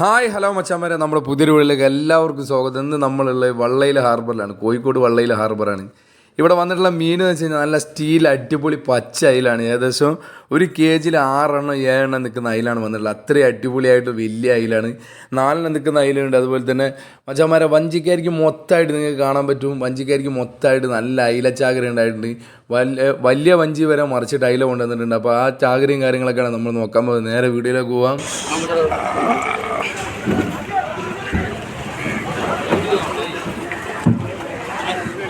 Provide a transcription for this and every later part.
Hi hello മച്ചാമാരെ നമ്മുടെ പുതിയൊരു വീട്ടിലേക്ക് എല്ലാവർക്കും സ്വാഗതം. ഇന്ന് നമ്മളുള്ള വള്ളയിലെ ഹാർബറിലാണ്. കോഴിക്കോട് വള്ളയിലെ ഹാർബറാണ്. ഇവിടെ വന്നിട്ടുള്ള മീൻ എന്ന് വെച്ച് കഴിഞ്ഞാൽ നല്ല സ്റ്റീൽ അടിപൊളി പച്ച അയിലാണ്. ഏകദേശം ഒരു കെ ജിയിൽ ആറെണ്ണം ഏഴെണ്ണം നിൽക്കുന്ന അയിലാണ് വന്നിട്ടുള്ളത്. അത്രയും അടിപൊളിയായിട്ട് വലിയ അയിലാണ്. നാലെണ്ണം നിൽക്കുന്ന അയിലുണ്ട്. അതുപോലെ തന്നെ മച്ചാമാരെ വഞ്ചിക്കാരിക്ക് മൊത്തമായിട്ട് നിങ്ങൾക്ക് കാണാൻ പറ്റും. വഞ്ചിക്കാരിക്ക് മൊത്തമായിട്ട് നല്ല അയില ചാകര ഉണ്ടായിട്ടുണ്ട്. വലിയ വലിയ വഞ്ചി വരെ മറിച്ചിട്ട് അയില കൊണ്ടുവന്നിട്ടുണ്ട്. അപ്പോൾ ആ ചാകരയും കാര്യങ്ങളൊക്കെയാണ് നമ്മൾ നോക്കാൻ പോകുന്നത്. നേരെ വീഡിയോയിലേക്ക് പോവാം.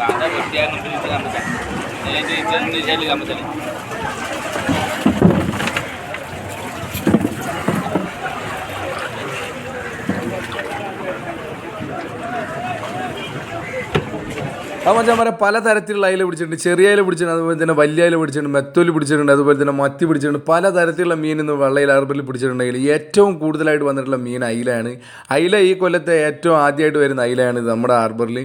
బాగా కొట్టి అనుకుంటున్నాను ఇది ఇద్దరు నిజాలు గమ్మతలేదు jadi ഞാൻ പറയാം പലതരത്തിലുള്ള പല തരത്തിലുള്ള അയില പിടിച്ചിട്ടുണ്ട്. ചെറിയ അയില പിടിച്ചിട്ടുണ്ട് അതുപോലെ തന്നെ വലിയ അയില പിടിച്ചിട്ടുണ്ട് മെത്തോൽ പിടിച്ചിട്ടുണ്ട് അതുപോലെ തന്നെ മത്തി പിടിച്ചിട്ടുണ്ട്. പല തരത്തിലുള്ള മീൻ ഇന്ന് വെള്ളയിൽ ആർബറിൽ പിടിച്ചിട്ടുണ്ടെങ്കിൽ ഏറ്റവും കൂടുതലായിട്ട് വന്നിട്ടുള്ള മീൻ അയിലയാണ്. അയില ഈ കൊല്ലത്തെ ഏറ്റവും ആദ്യമായിട്ട് വരുന്ന അയിലയാണ് നമ്മുടെ ആർബറിൽ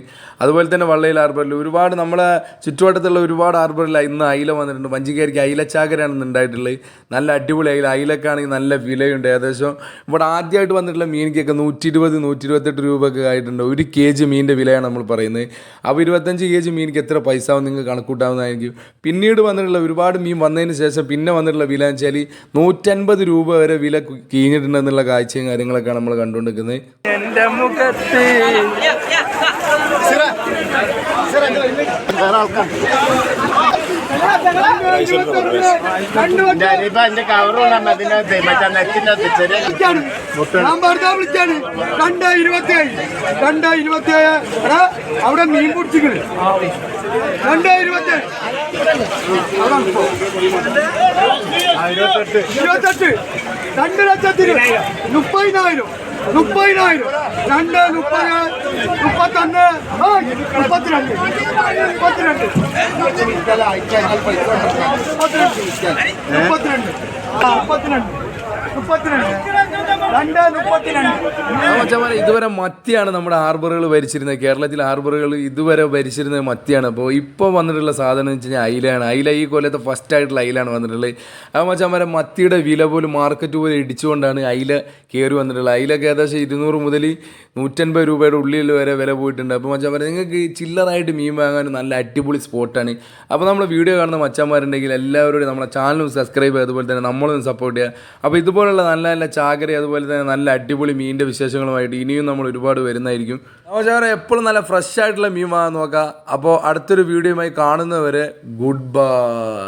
അതുപോലെ തന്നെ വള്ളയിൽ ആർബറിൽ ഒരുപാട് നമ്മളെ ചുറ്റുവട്ടത്തുള്ള ഒരുപാട് ആർബറിൽ ഇന്ന് അയില വന്നിട്ടുണ്ട്. വഞ്ചിക്കാരിക്ക് അയിലച്ചാകരാണ് ഇന്ന് ഉണ്ടായിട്ടുള്ളത്. നല്ല അടിപൊളി അയില. അയിലക്കാണെങ്കിൽ നല്ല വിലയുണ്ട്. ഏകദേശം ഇവിടെ ആദ്യമായിട്ട് വന്നിട്ടുള്ള മീനിക്കൊക്കെ നൂറ്റി ഇരുപത് നൂറ്റി ഇരുപത്തെട്ട് രൂപയൊക്കെ ആയിട്ടുണ്ട്. ഒരു കെ ജി മീനിന്റെ വിലയാണ് നമ്മൾ പറയുന്നത്. അപ്പോൾ ഇരുപത്തഞ്ച് കെ ജി മീനിക്ക് എത്ര പൈസ ആവും നിങ്ങൾക്ക് കണക്കൂട്ടാവുന്നതായിരിക്കും. പിന്നീട് വന്നിട്ടുള്ള ഒരുപാട് മീൻ വന്നതിന് ശേഷം പിന്നെ വന്നിട്ടുള്ള വില എന്ന് വെച്ചാൽ നൂറ്റൻപത് രൂപ വരെ വില കീഞ്ഞിട്ടുണ്ടെന്നുള്ള കാഴ്ചയും കാര്യങ്ങളൊക്കെയാണ് നമ്മൾ കണ്ടുകൊണ്ടിരിക്കുന്നത്. എന്റെ മുഖത്ത് ഞാനിപ്പോ എന്റെ അവിടെ മീൻ പിടിച്ചിക്കണ് രണ്ട് ഇരുപത്തി ഇരുപത്തെട്ട് രണ്ട് ലക്ഷത്തിന് മുപ്പതിനായിരം മുപ്പതിനായിരം രണ്ട് മുപ്പത് മുപ്പത്തൊന്ന് ആ, മുപ്പത്തിരണ്ട് മുപ്പത്തിരണ്ട് മുപ്പത്തിരണ്ട് മുപ്പത്തിരണ്ട് ആ, മുപ്പത്തിരണ്ട് മുപ്പത്തിരണ്ട് മച്ചന്മാരെ ഇതുവരെ മത്തിയാണ് നമ്മുടെ ഹാർബറുകൾ ഭരിച്ചിരുന്നത്. കേരളത്തിലെ ഹാർബറുകൾ ഇതുവരെ ഭരിച്ചിരുന്നത് മത്തിയാണ്. അപ്പോൾ ഇപ്പോൾ വന്നിട്ടുള്ള സാധനം എന്ന് വെച്ച് കഴിഞ്ഞാൽ അയിലയാണ് അയില ഈ കൊല്ലത്തെ ഫസ്റ്റ് ആയിട്ടുള്ള അയിലാണ് വന്നിട്ടുള്ളത്. അപ്പോൾ മച്ചന്മാരെ മത്തിയുടെ വില പോലും മാർക്കറ്റ് പോലും ഇടിച്ചുകൊണ്ടാണ് അയില കയറി വന്നിട്ടുള്ളത്. അയിലൊക്കെ ഏകദേശം ഇരുന്നൂറ് മുതൽ നൂറ്റൻപത് രൂപയുടെ ഉള്ളിൽ വരെ വില പോയിട്ടുണ്ട്. അപ്പോൾ മച്ചന്മാരെ നിങ്ങൾക്ക് ചില്ലറായിട്ട് മീൻ വാങ്ങാൻ നല്ല അടിപൊളി സ്പോട്ടാണ് അപ്പോൾ നമ്മൾ വീഡിയോ കാണുന്ന മച്ചാന്മാരുണ്ടെങ്കിൽ എല്ലാവരോടും നമ്മളെ ചാനലും സബ്സ്ക്രൈബ് ചെയ്യുക. അതുപോലെ തന്നെ നമ്മളും സപ്പോർട്ട് ചെയ്യുക. അപ്പോൾ ഇതുപോലുള്ള നല്ല നല്ല ചാകര അതുപോലെ തന്നെ നല്ല അടിപൊളി മീനിന്റെ വിശേഷങ്ങളുമായിട്ട് ഇനിയും നമ്മൾ ഒരുപാട് വരുന്നതായിരിക്കും. നമുക്ക് എപ്പോഴും നല്ല ഫ്രഷ് ആയിട്ടുള്ള മീൻ വാങ്ങാൻ നോക്കാം അപ്പോൾ അടുത്തൊരു വീഡിയോയുമായി കാണുന്നവരെ ഗുഡ് ബൈ